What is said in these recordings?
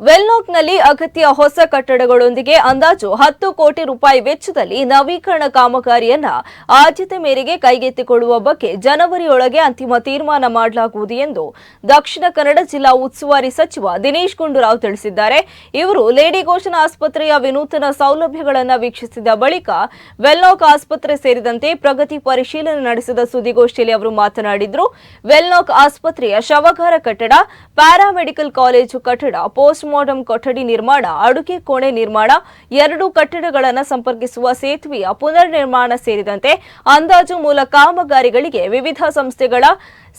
ವೆಲ್ನಾಕ್ನಲ್ಲಿ ಅಗತ್ಯ ಹೊಸ ಕಟ್ಟಡಗಳೊಂದಿಗೆ ಅಂದಾಜು ಹತ್ತು ಕೋಟಿ ರೂಪಾಯಿ ವೆಚ್ಚದಲ್ಲಿ ನವೀಕರಣ ಕಾಮಗಾರಿಯನ್ನ ಆದ್ಯತೆ ಮೇರೆಗೆ ಕೈಗೆತ್ತಿಕೊಳ್ಳುವ ಬಗ್ಗೆ ಜನವರಿಯೊಳಗೆ ಅಂತಿಮ ತೀರ್ಮಾನ ಮಾಡಲಾಗುವುದು ಎಂದು ದಕ್ಷಿಣ ಕನ್ನಡ ಜಿಲ್ಲಾ ಉಸ್ತುವಾರಿ ಸಚಿವ ದಿನೇಶ್ ಗುಂಡೂರಾವ್ ತಿಳಿಸಿದ್ದಾರೆ. ಇವರು ಲೇಡಿ ಘೋಷಣ ಆಸ್ಪತ್ರೆಯ ವಿನೂತನ ಸೌಲಭ್ಯಗಳನ್ನು ವೀಕ್ಷಿಸಿದ ಬಳಿಕ ವೆಲ್ನಾಕ್ ಆಸ್ಪತ್ರೆ ಸೇರಿದಂತೆ ಪ್ರಗತಿ ಪರಿಶೀಲನೆ ನಡೆಸಿದ ಸುದ್ದಿಗೋಷ್ಠಿಯಲ್ಲಿ ಅವರು ಮಾತನಾಡಿದ್ರು. ವೆಲ್ನಾಕ್ ಆಸ್ಪತ್ರೆಯ ಶವಗಾರ ಕಟ್ಟಡ, ಪ್ಯಾರಾಮೆಡಿಕಲ್ ಕಾಲೇಜು ಕಟ್ಟಡ, ಪೋಸ್ಟ್ ಮಾರ್ಟಂ ಕೊಠಡಿ ನಿರ್ಮಾಣ, ಅಡುಗೆ ಕೋಣೆ ನಿರ್ಮಾಣ, ಎರಡು ಕಟ್ಟಡಗಳನ್ನು ಸಂಪರ್ಕಿಸುವ ಸೇತುವೆಯ ಪುನರ್ ನಿರ್ಮಾಣ ಸೇರಿದಂತೆ ಅಂದಾಜು ಮೂಲ ಕಾಮಗಾರಿಗಳಿಗೆ ವಿವಿಧ ಸಂಸ್ಥೆಗಳ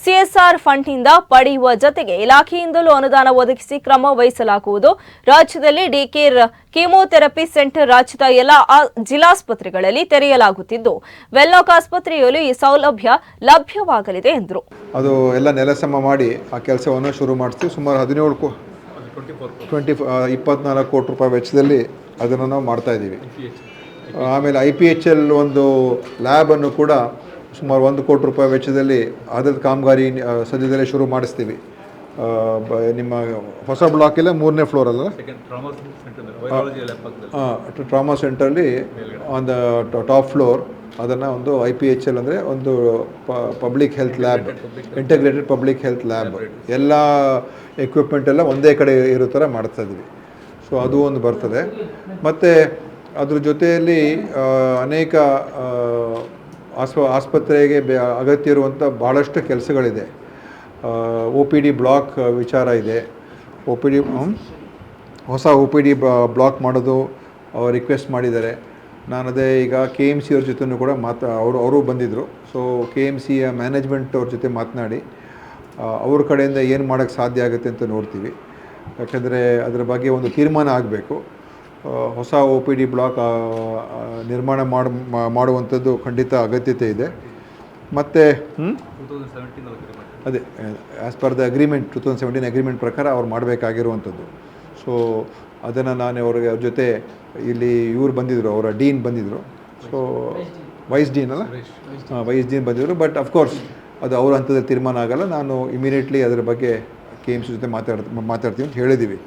ಸಿಎಸ್ಆರ್ ಫಂಡ್ನಿಂದ ಪಡೆಯುವ ಜತೆಗೆ ಇಲಾಖೆಯಿಂದಲೂ ಅನುದಾನ ಒದಗಿಸಿ ಕ್ರಮ ವಹಿಸಲಾಗುವುದು. ರಾಜ್ಯದಲ್ಲಿ ಡಿಕೇರ್ ಕೀಮೋಥೆರಪಿ ಸೆಂಟರ್ ರಾಜ್ಯದ ಎಲ್ಲ ಜಿಲ್ಲಾಸ್ಪತ್ರೆಗಳಲ್ಲಿ ತೆರೆಯಲಾಗುತ್ತಿದ್ದು, ವೆಲ್ಲಾಕ್ ಆಸ್ಪತ್ರೆಯಲ್ಲೂ ಈ ಸೌಲಭ್ಯ ಲಭ್ಯವಾಗಲಿದೆ ಎಂದರು. ಅದು ಎಲ್ಲ ನೆಲಸಮ ಮಾಡಿ ಆ ಕೆಲಸವನ್ನು ಶುರು ಮಾಡಿಸ್ತೀವಿ ಸುಮಾರು ಹದಿನೇಳು ಟ್ವೆಂಟಿ ಇಪ್ಪತ್ನಾಲ್ಕು ಕೋಟಿ ರೂಪಾಯಿ ವೆಚ್ಚದಲ್ಲಿ ಅದನ್ನು ನಾವು ಮಾಡ್ತಾ ಇದ್ದೀವಿ. ಆಮೇಲೆ ಐ ಪಿ ಎಚ್ ಎಲ್ ಒಂದು ಲ್ಯಾಬನ್ನು ಕೂಡ ಸುಮಾರು ಒಂದು ಕೋಟಿ ರೂಪಾಯಿ ವೆಚ್ಚದಲ್ಲಿ ಅದರ ಕಾಮಗಾರಿ ಸದ್ಯದಲ್ಲೇ ಶುರು ಮಾಡಿಸ್ತೀವಿ. ನಿಮ್ಮ ಹೊಸ ಬ್ಲಾಕಿಲ್ಲ ಮೂರನೇ ಫ್ಲೋರ್ ಅಲ್ಲ? ಟ್ರಾಮಾ ಸೆಂಟ್ರಲ್ಲಿ ಆನ್ ದ ಟಾಪ್ ಫ್ಲೋರ್ ಅದನ್ನು ಒಂದು ಐ ಪಿ ಎಚ್ ಎಲ್ ಅಂದರೆ ಒಂದು public health lab integrated public health lab ಎಲ್ಲ ಎಕ್ವಿಪ್ಮೆಂಟ್ ಎಲ್ಲ ಒಂದೇ ಕಡೆ ಇರೋ ಥರ ಮಾಡ್ತಾ ಇದ್ವಿ. ಸೊ ಅದು ಒಂದು ಬರ್ತದೆ. ಮತ್ತು ಅದ್ರ ಜೊತೆಯಲ್ಲಿ ಅನೇಕ ಆಸ್ಪ ಆಸ್ಪತ್ರೆಗೆ ಬೆ ಅಗತ್ಯ ಇರುವಂಥ ಭಾಳಷ್ಟು ಕೆಲಸಗಳಿದೆ. ಒ ಪಿ ಡಿ ಬ್ಲಾಕ್ ವಿಚಾರ ಇದೆ. ಒ ಪಿ ಡಿ ಹೊಸ ಒ ಪಿ ಡಿ ಬ್ಲಾಕ್ ಮಾಡೋದು ರಿಕ್ವೆಸ್ಟ್ ಮಾಡಿದ್ದಾರೆ. ನಾನು ಅದೇ ಈಗ ಕೆ ಎಂ ಸಿ ಅವ್ರ ಜೊತೆನೂ ಕೂಡ ಮಾತಾ, ಅವರು ಅವರು ಬಂದಿದ್ದರು ಸೊ ಕೆ ಎಂ ಸಿಯ ಮ್ಯಾನೇಜ್ಮೆಂಟ್ ಅವ್ರ ಜೊತೆ ಮಾತನಾಡಿ ಅವ್ರ ಕಡೆಯಿಂದ ಏನು ಮಾಡೋಕ್ಕೆ ಸಾಧ್ಯ ಆಗುತ್ತೆ ಅಂತ ನೋಡ್ತೀವಿ. ಯಾಕೆಂದರೆ ಅದರ ಬಗ್ಗೆ ಒಂದು ತೀರ್ಮಾನ ಆಗಬೇಕು. ಹೊಸ ಒ ಪಿ ಡಿ ಬ್ಲಾಕ್ ನಿರ್ಮಾಣ ಮಾಡಿ ಮಾಡುವಂಥದ್ದು ಖಂಡಿತ ಅಗತ್ಯತೆ ಇದೆ. ಮತ್ತು ಅದೇ as per the agreement two thousand seventeen agreement ಪ್ರಕಾರ ಅವ್ರು ಮಾಡಬೇಕಾಗಿರುವಂಥದ್ದು. ಸೊ ಅದನ್ನು ನಾನು ಅವ್ರಿಗೆ ಅವ್ರ ಜೊತೆ ಇಲ್ಲಿ ಇವ್ರು ಬಂದಿದ್ದರು ಅವರ ಡೀನ್ ಬಂದಿದ್ದರು ಸೊ ವೈಸ್ ಡೀನ್ ಅಲ್ಲ? ಹಾಂ ವೈಸ್ ಡೀನ್ ಬಂದಿದ್ದರು ಬಟ್ ಅಫ್ಕೋರ್ಸ್ ಅದು ಅವ್ರ ಹಂತದಲ್ಲಿ ತೀರ್ಮಾನ ಆಗಲ್ಲ. ನಾನು ಇಮಿಡಿಯೇಟ್ಲಿ ಅದರ ಬಗ್ಗೆ ಕೆ ಎಂ ಸಿ ಜೊತೆ ಮಾತಾಡ್ತೀನಿ ಮಾತಾಡ್ತೀವಿ ಅಂತ ಹೇಳಿದ್ದೀವಿ.